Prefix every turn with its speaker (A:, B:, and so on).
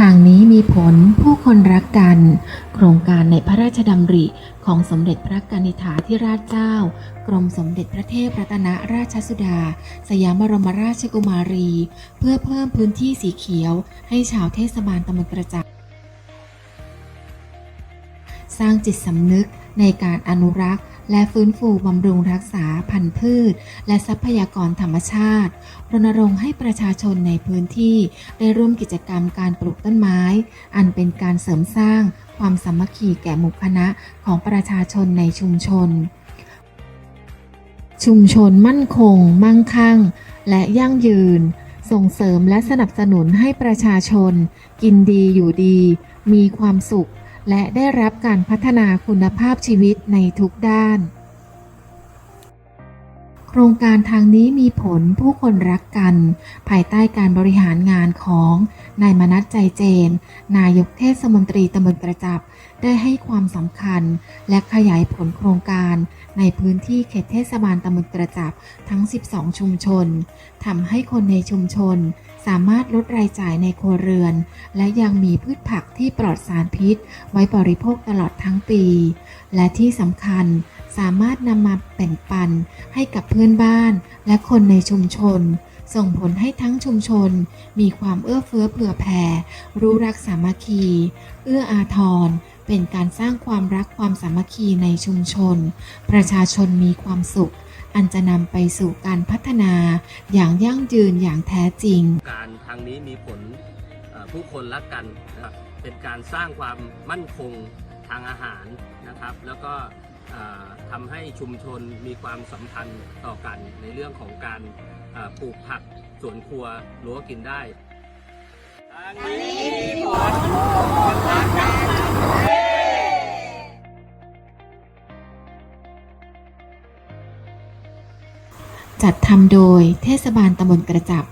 A: ทางนี้มีผลผู้คนรักกัน โครงการในพระราชดำริของสมเด็จพระกนิษฐาธิราชเจ้า กรมสมเด็จพระเทพรัตนราชสุดา สยามบรมราชกุมารี เพื่อเพิ่มพื้นที่สีเขียว ให้ชาวเทศบาลตำบลกระจับสร้างจิตสำนึกในการอนุรักษ์ และฟื้นฟูบำรุงรักษาพันธุ์พืช และทรัพยากรธรรมชาติ รณรงค์ให้ประชาชนในพื้นที่ ได้ร่วมกิจกรรมการปลูกต้นไม้ อันเป็นการเสริมสร้างความสามัคคีแก่หมู่คณะของประชาชนในชุมชน ชุมชนมั่นคง มั่งคั่ง และยั่งยืน ส่งเสริมและสนับสนุนให้ประชาชน กินดีอยู่ดี มีความสุข และได้รับการพัฒนาคุณภาพชีวิตในทุกด้าน โครงการทางนี้มีผลผู้คนรักกัน ภายใต้การบริหารงานของนายมนัสใจเจน นายกเทศมนตรีตำบลกระจับ ได้ให้ความสำคัญ และขยายผลโครงการในพื้นที่เขตเทศบาลตำบลกระจับทั้ง 12 ชุมชนทำให้คนในชุมชน สามารถลดรายจ่ายในครัวเรือน และยังมีพืชผักที่ปลอดสารพิษ ไว้บริโภคตลอดทั้งปี และที่สำคัญสามารถนำมาแบ่งปันให้กับเพื่อนบ้านและคนในชุมชน ส่งผลให้ทั้งชุมชน มีความเอื้อเฟื้อเผื่อแผ่ รู้รักสามัคคี เอื้ออาทร เป็นการสร้างความรักความสามัคคีในชุมชน ประชาชนมีความสุข อันจะนำไปสู่การพัฒนาอย่างยั่งยืนอย่างแท้จริง
B: การทางนี้มีผลผู้คนรักกันนะครับเป็นการสร้างความมั่นคงทางอาหารนะครับ แล้วก็ทำให้ชุมชนมีความสัมพันธ์ต่อกันในเรื่องของการปลูกผักสวนครัวรั้วกินได้ทางนี้
A: จัดทำโดยเทศบาลตำบลกระจับ